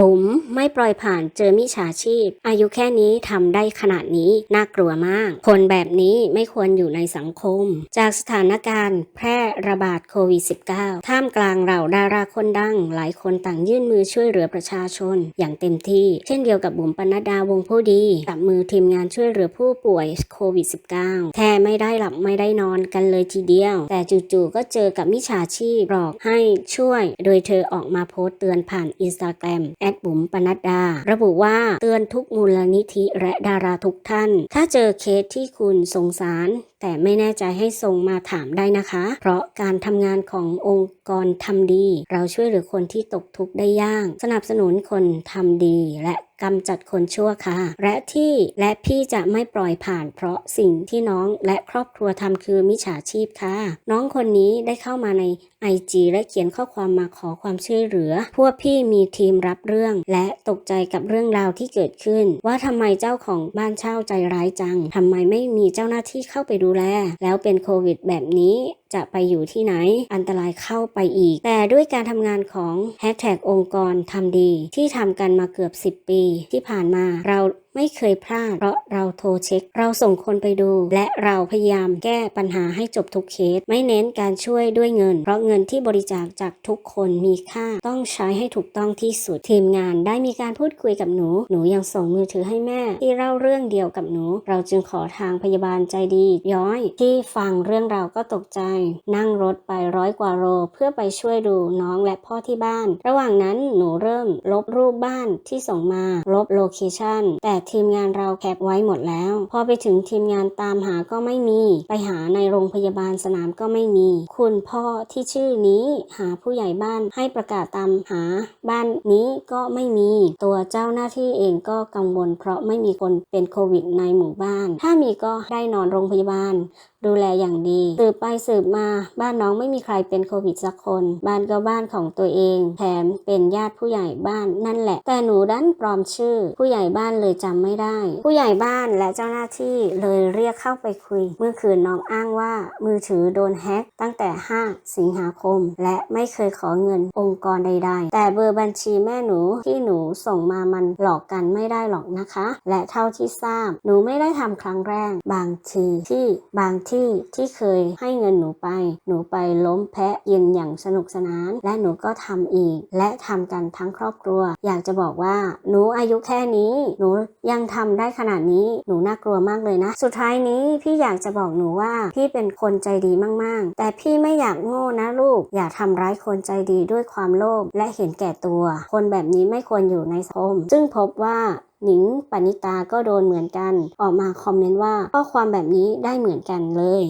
บุ๋มไม่ปล่อยผ่านเจอมิจฉาชีพ อายุแค่นี้ทำได้ขนาดนี้น่ากลัวมาก คนแบบนี้ไม่ควรอยู่ในสังคม จากสถานการณ์แพร่ระบาดโควิด -19 ท่ามกลางเหล่าดาราคนดัง หลายคนต่างยื่นมือช่วยเหลือประชาชน อย่างเต็มที่ เช่นเดียวกับบุ๋มปนัดดาวงผู้ดีกับมือทีมงานช่วยเหลือผู้ป่วยโควิด -19 แท้ไม่ได้หลับไม่ได้นอนกันเลยทีเดียว แต่จู่ๆก็เจอกับมิจฉาชีพหลอกให้ช่วย โดยเธอออกมาโพสต์เตือนผ่านอินสตาแกรมแอดบุ๋มปนัดดา ระบุว่าเตือนทุกมูลนิธิและดาราทุกท่าน ถ้าเจอเคสที่คุณสงสาร แต่ไม่แน่ใจให้ส่งมาถามได้นะคะ เพราะการทำงานขององค์กรทำดี เราช่วยเหลือคนที่ตกทุกข์ได้ยาก สนับสนุนคนทำดีและกำจัดคนชั่วค่ะ และที่และพี่จะไม่ปล่อยผ่าน เพราะสิ่งที่น้องและครอบครัวทำคือมิจฉาชีพค่ะ น้องคนนี้ได้เข้ามาใน IG และเขียนข้อความมาขอความช่วยเหลือ พวกพี่มีทีมรับเรื่อง และตกใจกับเรื่องราวที่เกิดขึ้น ว่าทำไมเจ้าของบ้านเช่าใจร้ายจังทำไมไม่มีเจ้าหน้าที่เข้าไปดูแล แล้วเป็นโควิดแบบนี้ จะไปอยู่ที่ไหนอันตรายเข้าไปอีก แต่ด้วยการทำงานของแฮชแท็กองค์กรทำดี ที่ทำกันมาเกือบ 10 ปี ที่ผ่านมาเรา ไม่เคยพลาดเพราะเราโทรเช็ค เราส่งคนไปดู และเราพยายามแก้ปัญหาให้จบทุกเคส ไม่เน้นการช่วยด้วยเงิน เพราะเงินที่บริจาคจากทุกคนมีค่าต้องใช้ให้ถูกต้องที่สุด ทีมงานได้มีการพูดคุยกับหนู หนูยังส่งมือถือให้แม่ ที่เล่าเรื่องเดียวกับหนู เราจึงขอทางพยาบาลใจดี ย้อย ที่ฟังเรื่องเราก็ตกใจ นั่งรถไปร้อยกว่าโลเพื่อไปช่วยดูน้องและพ่อที่บ้าน ระหว่างนั้นหนูเริ่มลบรูปบ้านที่ส่งมาลบโลเคชั่นแต่ทีมงานเราแคปไว้หมดแล้ว พอไปถึงทีมงานตามหาก็ไม่มี ไปหาในโรงพยาบาลสนามก็ไม่มี คุณพ่อที่ชื่อนี้หาผู้ใหญ่บ้านให้ประกาศตามหา บ้านนี้ก็ไม่มี ตัวเจ้าหน้าที่เองก็กังวล เพราะไม่มีคนเป็นโควิดในหมู่บ้าน ถ้ามีก็ได้นอนโรงพยาบาล ดูแลอย่างดี สืบไปสืบมาบ้านน้องไม่มีใครเป็นโควิดสักคน บ้านก็บ้านของตัวเอง แถมเป็นญาติผู้ใหญ่บ้านนั่นแหละ แต่หนูดันปลอมชื่อ ผู้ใหญ่บ้านเลยจำไม่ได้ ผู้ใหญ่บ้านและเจ้าหน้าที่เลยเรียกเข้าไปคุย เมื่อคืนน้องอ้างว่า มือถือโดนแฮ็กตั้งแต่ 5 สิงหาคม และไม่เคยขอเงินองค์กรใด ๆ แต่เบอร์บัญชีแม่หนูที่หนูส่งมามันหลอกกันไม่ได้หรอกนะคะ และเท่าที่ทราบ หนูไม่ได้ทำครั้งแรก บางทีที่บางทีที่เคยให้เงินหนูไป หนูไปล้มแพะเย็นอย่างสนุกสนาน และหนูก็ทำอีก และทำกันทั้งครอบครัว อยากจะบอกว่า หนูอายุแค่นี้ หนูยังทำได้ขนาดนี้ หนูน่ากลัวมากเลยนะ สุดท้ายนี้พี่อยากจะบอกหนูว่า พี่เป็นคนใจดีมาก ๆ แต่พี่ไม่อยากโง่นะลูก อย่าทำร้ายคนใจดีด้วยความโลภและเห็นแก่ตัว คนแบบนี้ไม่ควรอยู่ในสังคม ซึ่งพบว่า หนิงปณิตาก็โดนเหมือนกัน ออกมาคอมเมนต์ว่าข้อความแบบนี้ได้เหมือนกันเลย